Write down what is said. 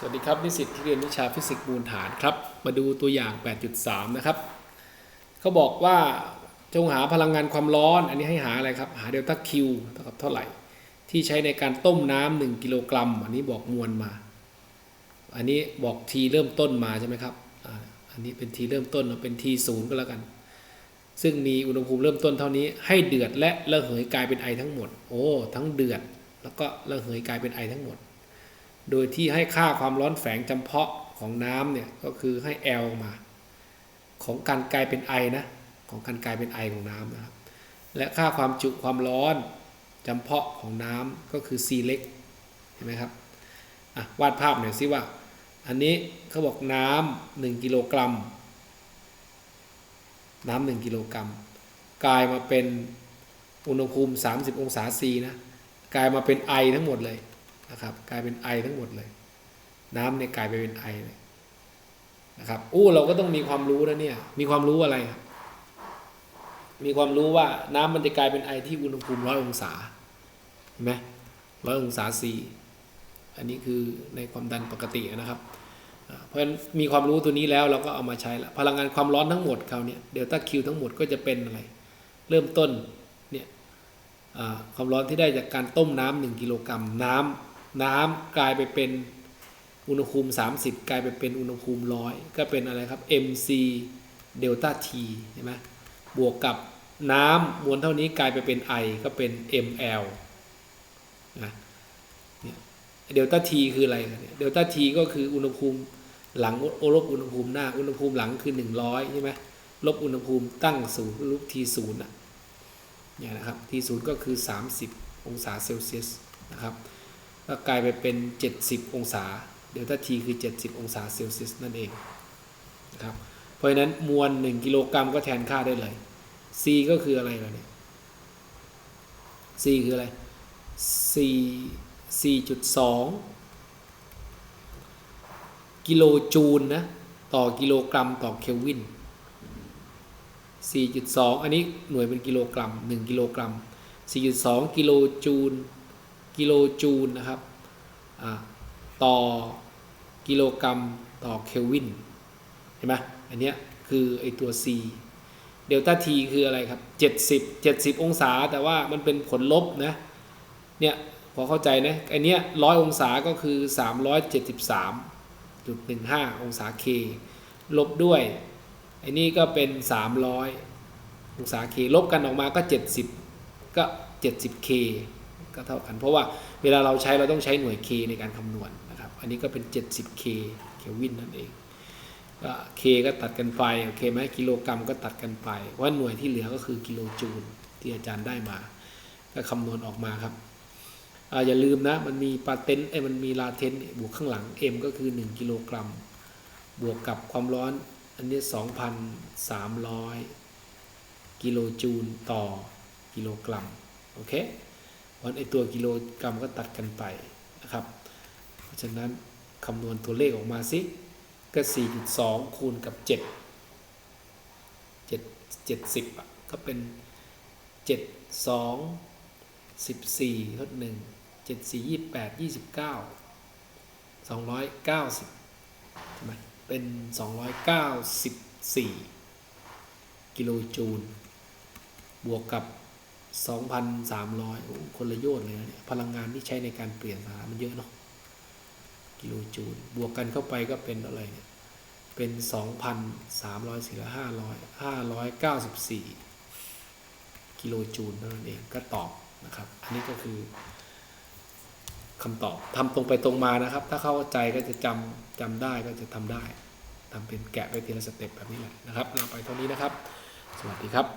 สวัสดีครับ นิสิตที่เรียนวิชาฟิสิกส์มูลฐานครับ มาดูตัวอย่าง 8.3 นะครับเขาบอกว่าจงหาพลังงานความร้อน อันนี้ให้หาอะไรครับ หาเดลต้าคิวเท่ากับเท่าไหร่ ที่ใช้ในการต้มน้ำหนึ่งกิโลกรัม อันนี้บอกมวลมา อันนี้บอกทีเริ่มต้นมาใช่ไหมครับอันนี้เป็นทีเริ่มต้นเราเป็นทีศูนย์ก็แล้วกัน ซึ่งมีอุณหภูมิเริ่มต้นเท่านี้ ให้เดือดและระเหยกลายเป็นไอทั้งหมด โอ้ ทั้งเดือด แล้วก็ระเหยกลายเป็นไอทั้งหมด โดยที่ให้ค่าความร้อนแฝงจำเพาะของน้ำเนี่ยก็คือให้ L มา ของการกลายเป็นไอนะ ของการกลายเป็นไอของน้ำนะครับ และค่าความจุความร้อนจำเพาะของน้ำก็คือ C เล็กเห็นไหมครับวาดภาพหน่อยสิว่า อันนี้เขาบอกน้ำหนึ่งกิโลกรัม น้ำหนึ่งกิโลกรัม กลายมาเป็นอุณหภูมิ 30 องศา C นะ กลายมาเป็นไอทั้งหมดเลย นะครับ กลายเป็นไอทั้งหมดเลย น้ำเนี่ยกลายไปเป็นไอเลยนะครับอู้เราก็ต้องมีความรู้นะเนี่ย มีความรู้อะไรครับมีความรู้ว่าน้ำมันจะกลายเป็นไอที่อุณหภูมิร้อยองศาเห็นไหมร้อยองศา C อันนี้คือในความดันปกตินะครับเพราะฉะนั้นมีความรู้ตัวนี้แล้วเราก็เอามาใช้ละพลังงานความร้อนทั้งหมดเขาเนี่ยเดลต้าคิวทั้งหมดก็จะเป็นอะไร เริ่มต้นเนี่ยความร้อนที่ได้จากการต้มน้ำหนึ่งกิโลกรัมน้ำ น้ำกลายไปเป็นอุณหภูมิ 30 กลายไปเป็นอุณหภูมิร้อยก็เป็นอะไรครับ mc เดลต้า t เห็นไหมบวกกับน้ำมวลเท่านี้กลายไปเป็นไอก็เป็น ml นะเดลต้า t คืออะไรกันเดลต้า t ก็คืออุณหภูมิหลังโอลบอุณหภูมิหน้า อุณหภูมิหลังคือ 100 ใช่ไหมลบอุณหภูมิตั้งศูนย์ลบ t ศูนย์อะเนี่ยนะครับ t ศูนย์ก็คือ 30 องศาเซลเซียสนะครับ ก็กลายไปเป็น 70 องศาเดลต้า t คือ 70 องศาเซลเซียสนั่นเองนะครับเพราะฉะนั้นมวล 1 กิโลกรัมก็แทนค่าได้เลย c ก็คืออะไรล่ะเนี่ย c คืออะไร c 4.2 กิโลจูลนะ ต่อกิโลกรัมต่อเคลวิน 4.2 อันนี้หน่วยเป็นกิโลกรัม 1 กิโลกรัม 4.2 กิโลจูล กิโลจูลนะครับต่อกิโลกรัมต่อเคลวินเห็นไหมอันเนี้ยคือไอตัว C เดลต้า T คืออะไรครับ 70 70 องศาแต่ว่ามันเป็นผลลบนะเนี่ยพอเข้าใจนะไอเนี้ยร้อยองศาก็คือ 373.15 องศา K ลบด้วยไอ้นี่ก็เป็น 300 องศา K ลบกันออกมาก็ 70 ก็ 70K ก็เท่ากัน เพราะว่าเวลาเราใช้เราต้องใช้หน่วย K ในการคำนวณนะครับ อันนี้ก็เป็น 70K เควินนั่นเองก็ K ก็ตัดกันไปโอเคไหมกิโลกรัมก็ตัดกันไป ว่าหน่วยที่เหลือก็คือกิโลจูลที่อาจารย์ได้มา ก็คำนวณออกมาครับออย่าลืมนะ มันมีปาเทนเอ้มันมีลาเทนบวกข้างหลัง M ก็คือ 1 กิโลกรัม บวกกับความร้อน อันนี้ 2,300 กิโลจูลต่อกิโลกรัม โอเค วันไอตัวกิโลกรรัมก็ตัดกันไปนะครับ เพราะฉะนั้นคำนวณตัวเลขออกมาสิก็ 4.2 คูณกับ 7 7 70อะก็เป็น 7 2 14ทด1 7 4 28 29 290ใช่ไมเป็น 294 กิโลจูล บวกกับ 2,300โอ้คนละโยชน์เลยนะเนี่ยพลังงานที่ใช้ในการเปลี่ยนสารมันเยอะเนาะกิโลจูลบวกกันเข้าไปก็เป็นอะไรเนี่ยเป็น 2,300สี่ละ500 594 กิโลจูลนั้นเองก็ตอบนะครับ อันนี้ก็คือคำตอบทำตรงไปตรงมานะครับ ถ้าเข้าใจก็จะจำจำได้ก็จะทำได้ทำเป็นแกะไปทีละสเต็ปแบบนี้แหละนะครับเราไปเท่านี้นะครับ สวัสดีครับ